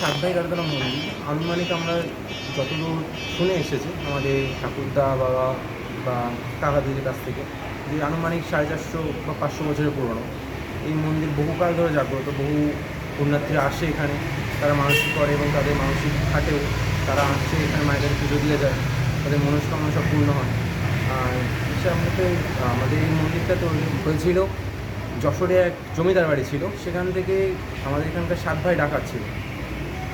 সাপ্তাহিক আরাধনা মন্দির আনুমানিক আমরা যতদূর শুনে এসেছি, আমাদের ঠাকুরদা বাবা বা কাকাদের কাছ থেকে, যে আনুমানিক সাড়ে চারশো বা পাঁচশো বছরের পুরনো। এই মন্দির বহুকাল ধরে জাগ্রত, বহু পুণ্যার্থীরা আসে এখানে। তারা মানসিক করে এবং তাদের মানসিক খাটেও তারা আসছে এখানে কাছে পুজো দিয়ে যায়। তাদের মনস্কামনা সব পূর্ণ হয়। আর হিসাব মতে আমাদের এই মন্দিরটা তৈরি হয়েছিল, যশোরে এক জমিদার বাড়ি ছিল। সেখান থেকে আমাদের এখানকার সাত ভাই ডাকাত ছিল।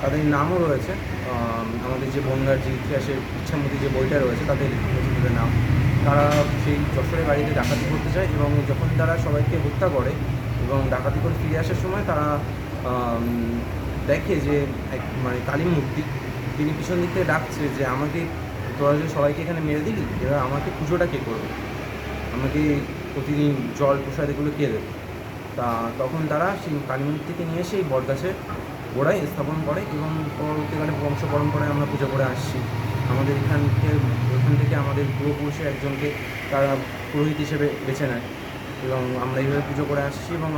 তাদের নামও রয়েছে। আমাদের যে বনগার যে ইতিহাসের ইচ্ছামতি যে বইটা রয়েছে তাদের লিখিত নাম। তারা সেই যশোরের বাড়িতে ডাকাতি করতে যায় এবং যখন তারা সবাইকে হত্যা করে এবং ডাকাতি করে ফিরে আসার সময় তারা দেখে যে এক মানে কালী মূর্তি তিনি পিছন দিক থেকে ডাকছে যে, আমাকে তোরা যে সবাইকে এখানে মেরে দিলি এবার আমাকে পুজোটা কে করবে? আমাকে প্রতিদিন জল প্রসাদ এগুলো কে দেবে? তা তখন তারা সেই কালী মূর্তিকে নিয়ে সেই বটগাছের গোড়ায় স্থাপন করে এবং পরবর্তীকালে বংশ পরম্পরায় আমরা পুজো করে আসছি। আমাদের এখান থেকে এখান থেকে আমাদের পূর্বপুরুষে একজনকে তারা পুরোহিত হিসেবে বেছে নেয়। এবং আমরা এইভাবে পুজো করে আসছি এবং